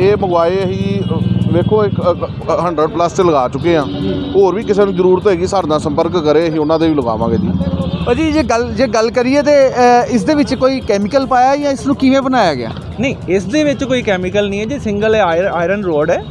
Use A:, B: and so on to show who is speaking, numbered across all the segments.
A: ਇਹ ਮੰਗਵਾਏ ਅਸੀਂ ਵੇਖੋ ਇੱਕ 100 ਪਲੱਸ ਤੇ ਲਗਾ ਚੁੱਕੇ ਆ ਹੋਰ ਵੀ ਕਿਸੇ ਨੂੰ ਜ਼ਰੂਰਤ ਹੈਗੀ ਸਾਡੇ ਨਾਲ ਸੰਪਰਕ ਕਰੇ ਅਸੀਂ ਉਹਨਾਂ ਦੇ ਵੀ ਲਗਾਵਾਂਗੇ ਜੀ।
B: ਭਾਜੀ ਜੇ ਗੱਲ ਜੇ ਗੱਲ ਕਰੀਏ ਤੇ ਇਸ ਦੇ ਵਿੱਚ ਕੋਈ ਕੈਮੀਕਲ ਪਾਇਆ ਜਾਂ ਇਸ ਨੂੰ ਕਿਵੇਂ ਬਣਾਇਆ ਗਿਆ?
C: ਨਹੀਂ ਇਸ ਦੇ ਵਿੱਚ ਕੋਈ ਕੈਮੀਕਲ ਨਹੀਂ ਹੈ ਜੀ ਸਿੰਗਲ ਆਇਰਨ ਰੋਡ ਹੈ।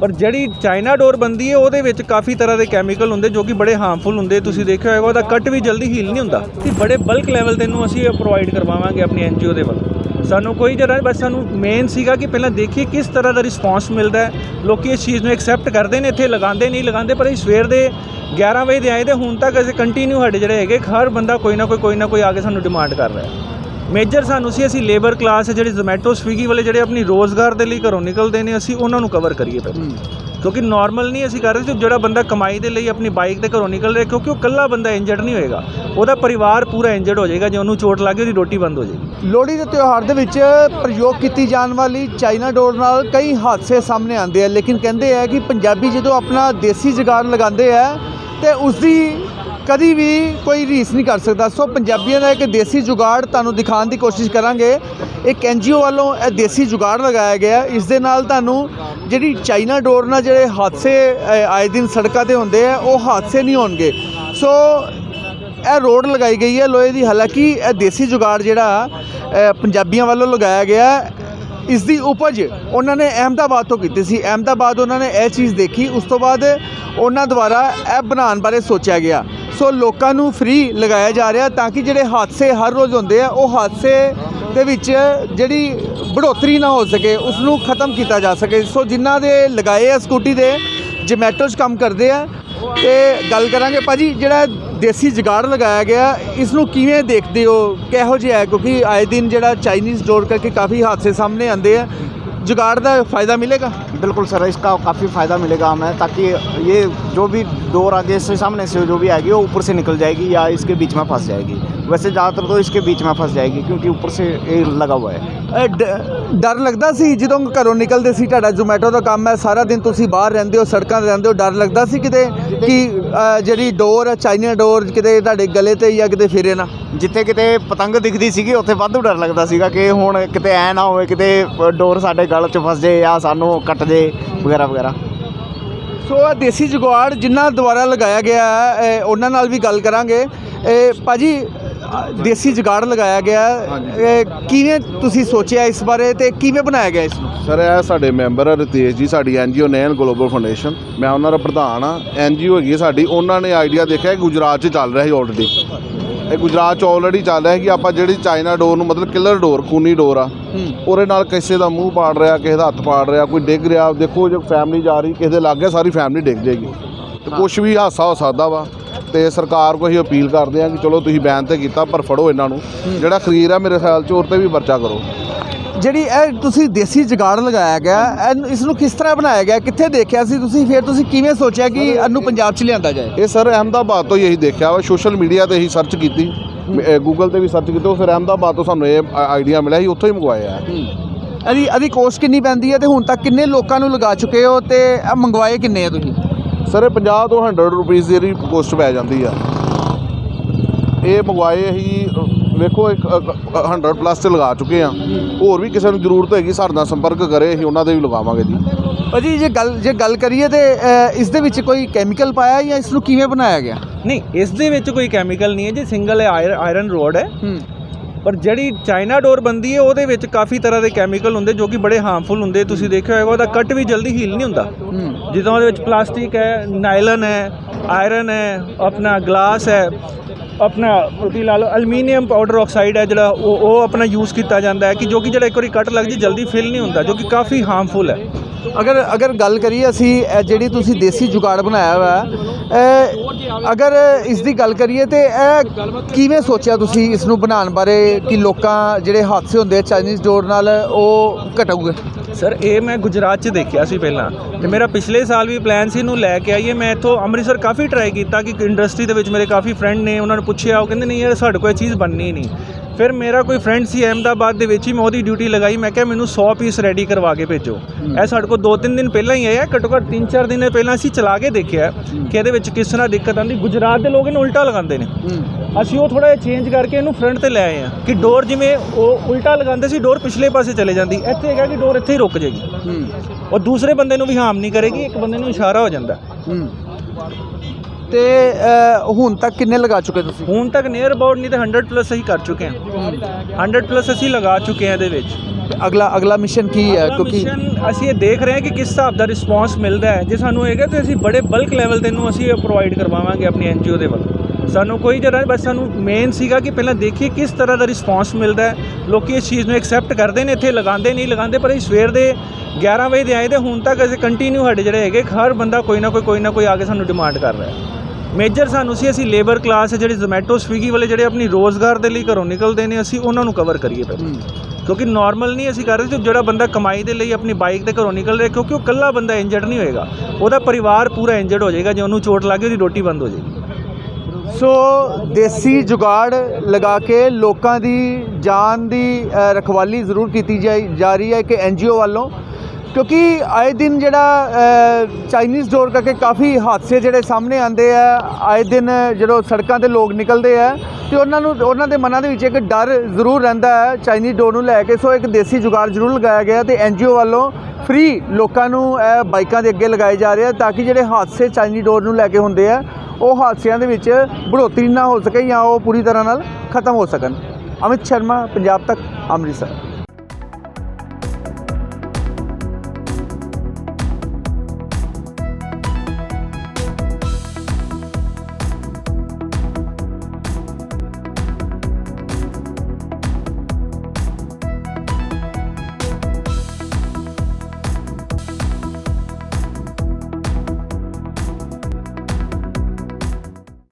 C: ਪਰ ਜਿਹੜੀ ਚਾਈਨਾ ਡੋਰ ਬੰਦੀ ਹੈ ਉਹਦੇ ਵਿੱਚ ਕਾਫੀ ਤਰ੍ਹਾਂ ਦੇ ਕੈਮੀਕਲ ਹੁੰਦੇ ਜੋ ਕਿ ਬੜੇ ਹਾਰਮਫੁਲ ਹੁੰਦੇ ਤੁਸੀਂ ਦੇਖਿਆ ਹੋਵੇਗਾ ਉਹਦਾ ਕੱਟ ਵੀ ਜਲਦੀ ਹੀਲ ਨਹੀਂ ਹੁੰਦਾ। ਕਿ ਬੜੇ ਬਲਕ ਲੈਵਲ ਤੇ ਨੂੰ ਅਸੀਂ ਪ੍ਰੋਵਾਈਡ ਕਰਵਾਵਾਂਗੇ ਆਪਣੀ ਐਨਜੀਓ ਦੇ ਵੱਲੋਂ। ਸਾਨੂੰ ਕੋਈ ਜਰਾ ਬਸ ਸਾਨੂੰ ਮੇਨ ਸੀਗਾ ਕਿ ਪਹਿਲਾਂ ਦੇਖੀਏ ਕਿਸ ਤਰ੍ਹਾਂ ਦਾ ਰਿਸਪਾਂਸ ਮਿਲਦਾ ਹੈ। ਲੋਕੀ ਇਸ ਚੀਜ਼ ਨੂੰ ਐਕਸੈਪਟ ਕਰਦੇ ਨੇ, ਇੱਥੇ ਲਗਾਉਂਦੇ ਨਹੀਂ, ਲਗਾਉਂਦੇ, ਪਰ ਅਸੀਂ ਸਵੇਰ ਦੇ 11 ਵਜੇ ਦੇ ਆਏ ਤੇ ਹੁਣ ਤੱਕ ਅਸੀਂ ਕੰਟੀਨਿਊ ਸਾਡੇ ਜਿਹੜੇ ਹੈਗੇ, ਹਰ ਬੰਦਾ ਕੋਈ ਨਾ ਕੋਈ ਕੋਈ ਨਾ ਕੋਈ ਆ ਕੇ ਸਾਨੂੰ ਡਿਮਾਂਡ ਕਰ ਰਿਹਾ ਹੈ। ਮੇਜਰ ਸਾਨੂੰ ਸੀ, ਅਸੀਂ ਲੇਬਰ ਕਲਾਸ ਹੈ, ਜਿਹੜੇ ਜ਼ੋਮੈਟੋ ਸਵੀਗੀ ਵਾਲੇ ਜਿਹੜੇ ਆਪਣੀ ਰੋਜ਼ਗਾਰ ਦੇ ਲਈ ਘਰੋਂ ਨਿਕਲਦੇ ਨੇ, ਅਸੀਂ ਉਹਨਾਂ ਨੂੰ ਕਵਰ ਕਰੀਏ ਪਹਿਲਾਂ। ਕਿਉਂਕਿ ਨਾਰਮਲ ਨਹੀਂ ਅਸੀਂ ਕਰ ਰਹੇ ਤੇ ਜਿਹੜਾ ਬੰਦਾ ਕਮਾਈ ਦੇ ਲਈ ਆਪਣੀ ਬਾਈਕ ਤੇ ਘਰੋਂ ਨਿਕਲ ਰਿਹਾ, ਕਿਉਂਕਿ ਉਹ ਇਕੱਲਾ ਬੰਦਾ ਇੰਜਰਡ ਨਹੀਂ ਹੋਏਗਾ। ਉਹਦਾ ਪਰਿਵਾਰ ਪੂਰਾ ਇੰਜਰਡ ਹੋ ਜਾਏਗਾ, ਜੇ ਉਹਨੂੰ ਚੋਟ ਲੱਗ ਗਈ, ਉਹਦੀ ਰੋਟੀ ਬੰਦ ਹੋ ਜਾਏਗੀ।
B: ਲੋਹੜੀ ਦੇ ਤਿਉਹਾਰ ਦੇ ਵਿੱਚ ਪ੍ਰਯੋਗ ਕੀਤੀ ਜਾਣ ਵਾਲੀ ਚਾਈਨਾ ਡੋਰ ਨਾਲ ਕਈ ਹਾਦਸੇ ਸਾਹਮਣੇ ਆਉਂਦੇ ਆ, ਲੇਕਿਨ ਕਹਿੰਦੇ ਆ ਕਿ ਪੰਜਾਬੀ ਜਦੋਂ ਆਪਣਾ ਦੇਸੀ ਜੁਗਾੜ ਲਗਾਉਂਦੇ ਆ, ਤੇ ਉਸ ਦੀ ਕਦੀ ਵੀ ਕੋਈ ਰੀਸ ਨਹੀਂ ਕਰ ਸਕਦਾ। ਸੋ ਪੰਜਾਬੀਆਂ ਦਾ ਇੱਕ ਦੇਸੀ ਜੁਗਾੜ ਤੁਹਾਨੂੰ ਦਿਖਾਉਣ ਦੀ ਕੋਸ਼ਿਸ਼ ਕਰਾਂਗੇ। ਇੱਕ ਐਨਜੀਓ ਵੱਲੋਂ ਇਹ ਦੇਸੀ ਜੁਗਾੜ ਲਗਾਇਆ ਗਿਆ। ਇਸ ਦੇ ਨਾਲ ਤੁਹਾਨੂੰ ਜਿਹੜੀ ਚਾਈਨਾ ਡੋਰ ਨਾਲ ਜਿਹੜੇ ਹਾਦਸੇ ਆਏ ਦਿਨ ਸੜਕਾਂ ਤੇ ਹੁੰਦੇ ਆ, ਉਹ ਹਾਦਸੇ ਨਹੀਂ ਹੋਣਗੇ। ਸੋ ਇਹ ਰੋਡ ਲਗਾਈ ਗਈ ਹੈ ਲੋਹੇ ਦੀ। ਹਾਲਾਂਕਿ ਇਹ ਦੇਸੀ ਜੁਗਾੜ ਜਿਹੜਾ ਪੰਜਾਬੀਆਂ ਵੱਲੋਂ ਲਗਾਇਆ ਗਿਆ। ਇਸ ਦੀ ਉਪਜ ਉਹਨਾਂ ਨੇ ਅਹਿਮਦਾਬਾਦ ਤੋਂ ਕੀਤੀ ਸੀ। ਅਹਿਮਦਾਬਾਦ ਉਹਨਾਂ ਨੇ ਇਹ ਚੀਜ਼ ਦੇਖੀ। ਉਸ ਤੋਂ ਬਾਅਦ ਉਹਨਾਂ ਦੁਆਰਾ ਇਹ ਬਣਾਉਣ ਬਾਰੇ ਸੋਚਿਆ ਗਿਆ। ਸੋ ਲੋਕਾਂ ਨੂੰ ਫ੍ਰੀ ਲਗਾਇਆ ਜਾ ਰਿਹਾ ਤਾਂ ਕਿ ਜਿਹੜੇ ਹਾਦਸੇ ਹਰ ਰੋਜ਼ ਹੁੰਦੇ ਆ, ਉਹ ਹਾਦਸੇ ਦੇ ਵਿੱਚ ਜਿਹੜੀ ਬੜੋਤਰੀ ਨਾ ਹੋ ਸਕੇ ਉਸ ਨੂੰ ਖਤਮ ਕੀਤਾ ਜਾ ਸਕੇ। ਸੋ ਜਿਨ੍ਹਾਂ ਦੇ ਲਗਾਏ ਆ ਸਕੂਟੀ ਦੇ ਜਮੈਟੋ 'ਚ ਕੰਮ ਕਰਦੇ ਆ। ਤੇ ਗੱਲ ਕਰਾਂਗੇ ਭਾਜੀ, ਜਿਹੜਾ ਦੇਸੀ ਜਗਾੜ ਲਗਾਇਆ ਗਿਆ ਇਸ ਨੂੰ ਕਿਵੇਂ ਦੇਖਦੇ ਹੋ? ਕਿਹੋ ਜਿਹਾ ਹੈ? ਕਿਉਂਕਿ ਆਏ ਦਿਨ ਜਿਹੜਾ ਚਾਈਨੀਜ਼ ਡੋਰ ਕਰਕੇ ਕਾਫੀ ਹਾਦਸੇ ਸਾਹਮਣੇ ਆਉਂਦੇ ਆ। ਜੁਗਾੜ ਦਾ ਫਾਇਦਾ ਮਿਲੇਗਾ
D: बिल्कुल सर इसका काफ़ी फ़ायदा मिलेगा हमें ताकि ये जो भी डोर आगे से सामने से जो भी आएगी वो ऊपर से निकल जाएगी या इसके बीच में फंस जाएगी वैसे ज़्यादातर तो इसके बीच में फंस जाएगी क्योंकि ऊपर से ये लगा हुआ है
B: ਇਹ ਡ- ਡਰ ਲੱਗਦਾ ਸੀ ਜਦੋਂ ਘਰੋਂ ਨਿਕਲਦੇ ਸੀ ਤੁਹਾਡਾ ਜ਼ੋਮੈਟੋ ਦਾ ਕੰਮ ਹੈ ਸਾਰਾ ਦਿਨ ਤੁਸੀਂ ਬਾਹਰ ਰਹਿੰਦੇ ਹੋ ਸੜਕਾਂ ਤੇ ਰਹਿੰਦੇ ਹੋ ਡਰ ਲੱਗਦਾ ਸੀ ਕਿਤੇ ਕਿ ਅ, ਜਿਹੜੀ ਡੋਰ ਹੈ ਚਾਈਨਾ ਡੋਰ ਕਿਤੇ ਤੁਹਾਡੇ ਗਲੇ ਤੇ ਜਾਂ ਕਿਤੇ ਫਿਰੇ ਨਾ
D: ਜਿੱਥੇ ਕਿਤੇ ਪਤੰਗ ਦਿਖਦੀ ਸੀਗੀ ਉੱਥੇ ਵਾਧੂ ਡਰ ਲੱਗਦਾ ਸੀਗਾ ਕਿ ਹੁਣ ਕਿਤੇ ਐ ਨਾ ਹੋਵੇ ਕਿਤੇ ਡੋਰ ਸਾਡੇ ਗਲ 'ਚ ਫਸ ਜੇ ਜਾਂ ਸਾਨੂੰ ਕੱਟ ਜੇ ਵਗੈਰਾ ਵਗੈਰਾ।
B: ਸੋ ਇਹ ਦੇਸੀ ਜੁਗਾੜ ਜਿਨ੍ਹਾਂ ਦੁਆਰਾ ਲਗਾਇਆ ਗਿਆ ਹੈ ਇਹ ਉਹਨਾਂ ਨਾਲ ਵੀ ਗੱਲ ਕਰਾਂਗੇ। ਇਹ ਭਾਜੀ ਅ, ਦੇਸੀ ਜੁਗਾੜ ਲਗਾਇਆ ਗਿਆ ਹੈ। ਇਹ ਕਿਵੇਂ ਤੁਸੀਂ ਸੋਚਿਆ ਇਸ ਬਾਰੇ ਤੇ ਕਿਵੇਂ ਬਣਾਇਆ ਗਿਆ ਇਸ ਨੂੰ?
A: ਸਰ ਇਹ ਸਾਡੇ ਮੈਂਬਰ ਆ ਰਿਤੇਸ਼ ਜੀ ਸਾਡੀ ਐਨਜੀਓ ਨੈਨ ਗਲੋਬਲ ਫਾਊਂਡੇਸ਼ਨ ਮੈਂ ਉਹਨਾਂ ਦਾ ਪ੍ਰਧਾਨ ਆ। ਐਨਜੀਓ ਹੈਗੀ ਹੈ ਸਾਡੀ। ਉਹਨਾਂ ਨੇ ਆਈਡੀਆ ਦੇਖਿਆ ਕਿ ਗੁਜਰਾਤ 'ਚ ਚੱਲ ਰਿਹਾ ਸੀ ਆਲਰੇਡੀ ਇਹ ਗੁਜਰਾਤ 'ਚ ਆਲਰੇਡੀ ਚੱਲ ਰਿਹਾ ਕਿ ਆਪਾਂ ਜਿਹੜੀ ਚਾਈਨਾ ਡੋਰ ਨੂੰ ਮਤਲਬ ਕਿਲਰ ਡੋਰ ਖੂਨੀ ਡੋਰ ਆ ਉਹਦੇ ਨਾਲ ਕਿਸੇ ਦਾ ਮੂੰਹ ਪਾੜ ਰਿਹਾ ਕਿਸੇ ਦਾ ਹੱਥ ਪਾੜ ਰਿਹਾ ਕੋਈ ਡਿੱਗ ਰਿਹਾ ਦੇਖੋ ਜੇ ਫੈਮਿਲੀ ਜਾ ਰਹੀ ਕਿਸੇ ਦੇ ਲਾਗੇ ਸਾਰੀ ਫੈਮਿਲੀ ਡਿੱਗ ਜਾਏਗੀ। ਤੇ ਕੁਝ ਵੀ ਹਾਸਾ ਹੋ ਸਕਦਾ ਵਾ। ਤੇ ਸਰਕਾਰ ਕੋਲ ਅਸੀਂ ਅਪੀਲ ਕਰਦੇ ਆ ਕਿ ਚਲੋ ਤੁਸੀਂ ਬੈਨ ਤੇ ਕੀਤਾ ਪਰ ਫੜੋ ਇਹਨਾਂ ਨੂੰ। ਜਿਹੜਾ ਖਰੀਰ ਆ ਮੇਰੇ ਖਿਆਲ 'ਚ ਉਹ ਤੇ ਵੀ ਪਰਚਾ ਕਰੋ।
B: ਜਿਹੜੀ ਇਹ ਤੁਸੀਂ ਦੇਸੀ ਜੁਗਾੜ ਲਗਾਇਆ ਗਿਆ ਇਸ ਨੂੰ ਕਿਸ ਤਰ੍ਹਾਂ ਬਣਾਇਆ ਗਿਆ ਕਿੱਥੇ ਦੇਖਿਆ ਸੀ ਤੁਸੀਂ ਫਿਰ ਤੁਸੀਂ ਕਿਵੇਂ ਸੋਚਿਆ ਕਿ ਇਹਨੂੰ ਪੰਜਾਬ 'ਚ ਲਿਆਂਦਾ ਜਾਏ?
A: ਇਹ ਸਰ ਅਹਿਮਦਾਬਾਦ ਤੋਂ ਹੀ ਅਸੀਂ ਦੇਖਿਆ ਵਾ ਸੋਸ਼ਲ ਮੀਡੀਆ ਤੇ ਹੀ ਸਰਚ ਕੀਤੀ ਗੂਗਲ ਤੇ ਵੀ ਸਰਚ ਕੀਤੀ ਉਹ ਫਿਰ ਅਹਿਮਦਾਬਾਦ ਤੋਂ ਸਾਨੂੰ ਇਹ ਆਈਡੀਆ ਮਿਲਿਆ ਸੀ ਉੱਥੋਂ ਹੀ ਮੰਗਵਾਇਆ ਹੈ।
B: ਇਹਦੀ ਇਹਦੀ ਕੋਸਟ ਕਿੰਨੀ ਪੈਂਦੀ ਹੈ ਤੇ ਹੁਣ ਤੱਕ ਕਿੰਨੇ ਲੋਕਾਂ ਨੂੰ ਲਗਾ ਚੁੱਕੇ ਹੋ ਤੇ ਇਹ ਮੰਗਵਾਏ ਕਿੰਨੇ ਆ ਤੁਸੀਂ?
A: ਸਰ ਇਹ 50 ਤੋਂ 100 ਰੁਪਈਸ ਦੀ ਇਹਦੀ ਕੋਸਟ ਪੈ ਜਾਂਦੀ ਆ। ਇਹ ਮੰਗਵਾਏ ਅਸੀਂ ਅ, ਵੇਖੋ ਇੱਕ 100 ਪਲੱਸ ਤੇ ਲਗਾ ਚੁੱਕੇ ਆ। ਹੋਰ ਵੀ ਕਿਸੇ ਨੂੰ ਜ਼ਰੂਰਤ ਹੈਗੀ ਸਾਡੇ ਨਾਲ ਸੰਪਰਕ ਕਰੇ ਅਸੀਂ ਉਹਨਾਂ ਦੇ ਵੀ ਲਗਾਵਾਂਗੇ ਜੀ।
B: ਭਾਜੀ ਜੇ ਗੱਲ ਜੇ ਗੱਲ ਕਰੀਏ ਤੇ ਇਸ ਦੇ ਵਿੱਚ ਕੋਈ ਕੈਮੀਕਲ ਪਾਇਆ ਜਾਂ ਇਸ ਨੂੰ ਕਿਵੇਂ ਬਣਾਇਆ ਗਿਆ?
C: ਨਹੀਂ ਇਸ ਦੇ ਵਿੱਚ ਕੋਈ ਕੈਮੀਕਲ ਨਹੀਂ ਹੈ ਜੀ ਸਿੰਗਲ ਆਇਰਨ ਰੋਡ ਹੈ। ਪਰ ਜਿਹੜੀ ਚਾਈਨਾ ਡੋਰ ਬੰਦੀ ਹੈ ਉਹਦੇ ਵਿੱਚ ਕਾਫੀ ਤਰ੍ਹਾਂ ਦੇ ਕੈਮੀਕਲ ਹੁੰਦੇ ਜੋ ਕਿ ਬੜੇ ਹਾਰਮਫੁਲ ਹੁੰਦੇ। ਤੁਸੀਂ ਦੇਖਿਆ ਹੋਵੇਗਾ ਉਹਦਾ ਕੱਟ ਵੀ ਜਲਦੀ ਹੀਲ ਨਹੀਂ ਹੁੰਦਾ। ਜਿੱਦਾਂ ਉਹਦੇ ਵਿੱਚ ਪਲਾਸਟਿਕ ਹੈ ਨਾਈਲਨ ਹੈ ਆਇਰਨ ਹੈ ਆਪਣਾ ਗਲਾਸ ਹੈ। ਆਪਣਾ ਉਹਦੀ ਲਾ ਲਓ ਐਲੂਮੀਨੀਅਮ ਪਾਊਡਰ ਆਕਸਾਈਡ ਹੈ ਜਿਹੜਾ, ਉਹ ਉਹ ਆਪਣਾ ਯੂਜ਼ ਕੀਤਾ ਜਾਂਦਾ ਹੈ ਕਿ ਜੋ ਕਿ ਜਿਹੜਾ ਇੱਕ ਵਾਰੀ ਕੱਟ ਲੱਗ ਜੀ, ਜਲਦੀ ਫਿਲ ਨਹੀਂ ਹੁੰਦਾ, ਜੋ ਕਿ ਕਾਫੀ ਹਾਰਮਫੁਲ ਹੈ।
B: ਅਗਰ ਅਗਰ ਗੱਲ ਕਰੀਏ ਅਸੀਂ, ਇਹ ਜਿਹੜੀ ਤੁਸੀਂ ਦੇਸੀ ਜੁਗਾੜ ਬਣਾਇਆ ਹੋਇਆ ਹੈ ਅਗਰ ਇਸ ਦੀ ਗੱਲ ਕਰੀਏ ਤੇ ਇਹ ਕਿਵੇਂ ਸੋਚਿਆ ਤੁਸੀਂ ਇਸ ਨੂੰ ਬਣਾਉਣ ਬਾਰੇ ਕਿ ਲੋਕਾਂ ਜਿਹੜੇ ਹਾਦਸੇ ਹੁੰਦੇ ਚਾਈਨੀਜ਼ ਡੋਰ ਨਾਲ ਉਹ ਘਟਾਊਗੇ
C: ਸਰ, ਇਹ ਮੈਂ ਗੁਜਰਾਤ 'ਚ ਦੇਖਿਆ ਸੀ ਪਹਿਲਾਂ। ਤੇ ਮੇਰਾ ਪਿਛਲੇ ਸਾਲ ਵੀ ਪਲਾਨ ਸੀ ਇਹਨੂੰ ਲੈ ਕੇ ਆਈਏ। ਮੈਂ ਇੱਥੋਂ ਅੰਮ੍ਰਿਤਸਰ ਕਾਫੀ ਟਰਾਈ ਕੀਤਾ ਕਿ ਇੰਡਸਟਰੀ ਦੇ ਵਿੱਚ ਮੇਰੇ ਕਾਫੀ ਫਰੈਂਡ ਨੇ, ਉਹਨਾਂ ਨੂੰ ਪੁੱਛਿਆ। ਉਹ ਕਹਿੰਦੇ, ਨਹੀਂ ਯਾਰ, ਸਾਡੇ ਕੋਲ ਇਹ ਚੀਜ਼ ਬਣਨੀ ਨਹੀਂ। ਫਿਰ ਮੇਰਾ ਕੋਈ ਫਰੈਂਡ ਸੀ ਅਹਿਮਦਾਬਾਦ ਦੇ ਵਿੱਚ ਹੀ ਮੈਂ ਉਹਦੀ ਡਿਊਟੀ ਲਗਾਈ। ਮੈਂ ਕਿਹਾ ਮੈਨੂੰ 100 ਪੀਸ ਰੈਡੀ ਕਰਵਾ ਕੇ ਭੇਜੋ। ਇਹ ਸਾਡੇ ਕੋਲ 2-3 ਦਿਨ ਪਹਿਲਾਂ ਹੀ ਆਇਆ। ਘੱਟੋ ਘੱਟ 3-4 ਦਿਨ ਪਹਿਲਾਂ ਅਸੀਂ ਚਲਾ ਕੇ ਦੇਖਿਆ ਕਿ ਇਹਦੇ ਵਿੱਚ ਕਿਸ ਤਰ੍ਹਾਂ ਦਿੱਕਤ ਆਉਂਦੀ। ਗੁਜਰਾਤ ਦੇ ਲੋਕ ਇਹਨੂੰ ਉਲਟਾ ਲਗਾਉਂਦੇ ਨੇ। ਅਸੀਂ ਉਹ ਥੋੜਾ ਜਿਹਾ ਚੇਂਜ ਕਰਕੇ ਇਹਨੂੰ ਫਰੰਟ ਤੇ ਲੈ ਆਏ ਆ ਕਿ ਡੋਰ ਜਿਵੇਂ ਉਹ ਉਲਟਾ ਲਗਾਉਂਦੇ ਸੀ ਡੋਰ ਪਿਛਲੇ ਪਾਸੇ ਚਲੇ ਜਾਂਦੀ। ਇੱਥੇ ਹੈਗਾ ਕਿ ਡੋਰ ਇੱਥੇ ਹੀ ਰੁਕ ਜਾਏਗੀ। ਉਹ ਦੂਸਰੇ ਬੰਦੇ ਨੂੰ ਵੀ ਹਾਰਮ ਨਹੀਂ ਕਰੇਗੀ। ਇੱਕ ਬੰਦੇ ਨੂੰ ਇਸ਼ਾਰਾ ਹੋ ਜਾਂਦਾ।
B: ਤੇ ਅ, ਹੁਣ ਤੱਕ ਕਿੰਨੇ ਲਗਾ ਚੁੱਕੇ ਤੁਸੀਂ?
C: ਹੁਣ ਤੱਕ ਨੀਅਰ ਅਬਾਊਟ ਨਹੀਂ ਤੇ 100 ਪਲੱਸ ਅਸੀਂ ਕਰ ਚੁੱਕੇ ਹਾਂ। 100 ਪਲੱਸ ਅਸੀਂ ਲਗਾ ਚੁੱਕੇ ਹਾਂ ਇਹਦੇ ਵਿੱਚ।
B: ਤੇ ਅਗਲਾ ਅਗਲਾ ਮਿਸ਼ਨ ਕੀ ਹੈ? ਕਿਉਂਕਿ
C: ਮਿਸ਼ਨ ਅਸੀਂ ਇਹ ਦੇਖ ਰਹੇ ਹਾਂ ਕਿ ਕਿਸ ਹਿਸਾਬ ਦਾ ਰਿਸਪਾਂਸ ਮਿਲਦਾ ਹੈ। ਜੇ ਸਾਨੂੰ ਹੋਏਗਾ ਤੇ ਅਸੀਂ ਬੜੇ ਬਲਕ ਲੈਵਲ ਤੇ ਇਹਨੂੰ ਅਸੀਂ ਪ੍ਰੋਵਾਈਡ ਕਰਵਾਵਾਂਗੇ ਆਪਣੀ ਐਨਜੀਓ ਦੇ ਵੱਲੋਂ। ਸਾਨੂੰ ਕੋਈ ਜਰਾ ਬਸ ਸਾਨੂੰ ਮੇਨ ਸੀਗਾ ਕਿ ਪਹਿਲਾਂ ਦੇਖੀਏ ਕਿਸ ਤਰ੍ਹਾਂ ਦਾ ਰਿਸਪਾਂਸ ਮਿਲਦਾ ਹੈ। ਲੋਕੀ ਇਸ ਚੀਜ਼ ਨੂੰ ਐਕਸੈਪਟ ਕਰਦੇ ਨੇ ਇੱਥੇ ਲਗਾਉਂਦੇ ਨਹੀਂ ਲਗਾਉਂਦੇ ਪਰ ਅਸੀਂ ਸਵੇਰ ਦੇ 11 ਵਜੇ ਦੇ ਆਏ ਤੇ ਹੁਣ ਤੱਕ ਅਸੀਂ ਕੰਟੀਨਿਊ ਸਾਡੇ ਜਿਹੜੇ ਹੈਗੇ ਹਰ ਬੰਦਾ ਕੋਈ ਨਾ ਕੋਈ ਕੋਈ ਨਾ ਕੋਈ ਆ ਕੇ ਸਾਨੂੰ ਡਿਮਾਂਡ ਕਰ ਰਿਹਾ ਹੈ। ਮੇਜਰ ਸਾਨੂੰ ਸੀ ਅਸੀਂ ਲੇਬਰ ਕਲਾਸ ਹੈ ਜਿਹੜੀ ਜ਼ੋਮੈਟੋ ਸਵੀਗੀ ਵਾਲੇ ਜਿਹੜੇ ਆਪਣੀ ਰੋਜ਼ਗਾਰ ਦੇ ਲਈ ਘਰੋਂ ਨਿਕਲਦੇ ਨੇ ਅਸੀਂ ਉਹਨਾਂ ਨੂੰ ਕਵਰ ਕਰੀਏ ਪਹਿਲਾਂ। ਕਿਉਂਕਿ ਨਾਰਮਲ ਨਹੀਂ ਅਸੀਂ ਕਰ ਰਹੇ ਜਿਹੜਾ ਬੰਦਾ ਕਮਾਈ ਦੇ ਲਈ ਆਪਣੀ ਬਾਈਕ ਤੇ ਘਰੋਂ ਨਿਕਲ ਰਿਹਾ ਕਿਉਂਕਿ ਉਹ ਇਕੱਲਾ ਬੰਦਾ ਇੰਜਰਡ ਨਹੀਂ ਹੋਏਗਾ। ਉਹਦਾ ਪਰਿਵਾਰ ਪੂਰਾ ਇੰਜਰਡ ਹੋ ਜਾਏਗਾ ਜੇ ਉਹਨੂੰ ਚੋਟ ਲੱਗ ਗਈ ਉਹਦੀ ਰੋਟੀ ਬੰਦ ਹੋ ਜਾਏਗੀ।
B: ਸੋ ਦੇਸੀ ਜੁਗਾੜ ਲਗਾ ਕੇ ਲੋਕਾਂ ਦੀ ਜਾਨ ਦੀ ਰਖਵਾਲੀ ਜ਼ਰੂਰ ਕੀਤੀ ਜਾਈ ਜਾ ਰਹੀ ਹੈ ਕਿ ਐਨਜੀਓ ਵੱਲੋਂ। ਕਿਉਂਕਿ ਆਏ ਦਿਨ ਜਿਹੜਾ ਚਾਈਨੀਜ਼ ਡੋਰ ਕਰਕੇ ਕਾਫੀ ਹਾਦਸੇ ਜਿਹੜੇ ਸਾਹਮਣੇ ਆਉਂਦੇ ਆ। ਆਏ ਦਿਨ ਜਦੋਂ ਸੜਕਾਂ ਤੇ ਲੋਕ ਨਿਕਲਦੇ ਆ, ਤੇ ਉਹਨਾਂ ਨੂੰ, ਉਹਨਾਂ ਦੇ ਮਨਾਂ ਦੇ ਵਿੱਚ ਇੱਕ ਡਰ ਜ਼ਰੂਰ ਰਹਿੰਦਾ ਹੈ ਚਾਈਨੀਜ਼ ਡੋਰ ਨੂੰ ਲੈ ਕੇ। ਸੋ ਇੱਕ ਦੇਸੀ ਜੁਗਾੜ ਜ਼ਰੂਰ ਲਗਾਇਆ ਗਿਆ ਤੇ ਐਨਜੀਓ ਵੱਲੋਂ ਫ੍ਰੀ ਲੋਕਾਂ ਨੂੰ ਇਹ ਬਾਈਕਾਂ ਦੇ ਅੱਗੇ ਲਗਾਏ ਜਾ ਰਹੇ ਆ ਤਾਂ ਕਿ ਜਿਹੜੇ ਹਾਦਸੇ ਚਾਈਨੀਜ਼ ਡੋਰ ਨੂੰ ਲੈ ਕੇ ਹੁੰਦੇ ਆ, ਉਹ ਹਾਦਸਿਆਂ ਦੇ ਵਿੱਚ ਬੜੋਤਰੀ ਨਾ ਹੋ ਸਕੇ ਜਾਂ ਉਹ ਪੂਰੀ ਤਰ੍ਹਾਂ ਨਾਲ ਖਤਮ ਹੋ ਸਕਣ। ਅਮਿਤ ਸ਼ਰਮਾ, ਪੰਜਾਬ ਤੱਕ, ਅੰਮ੍ਰਿਤਸਰ।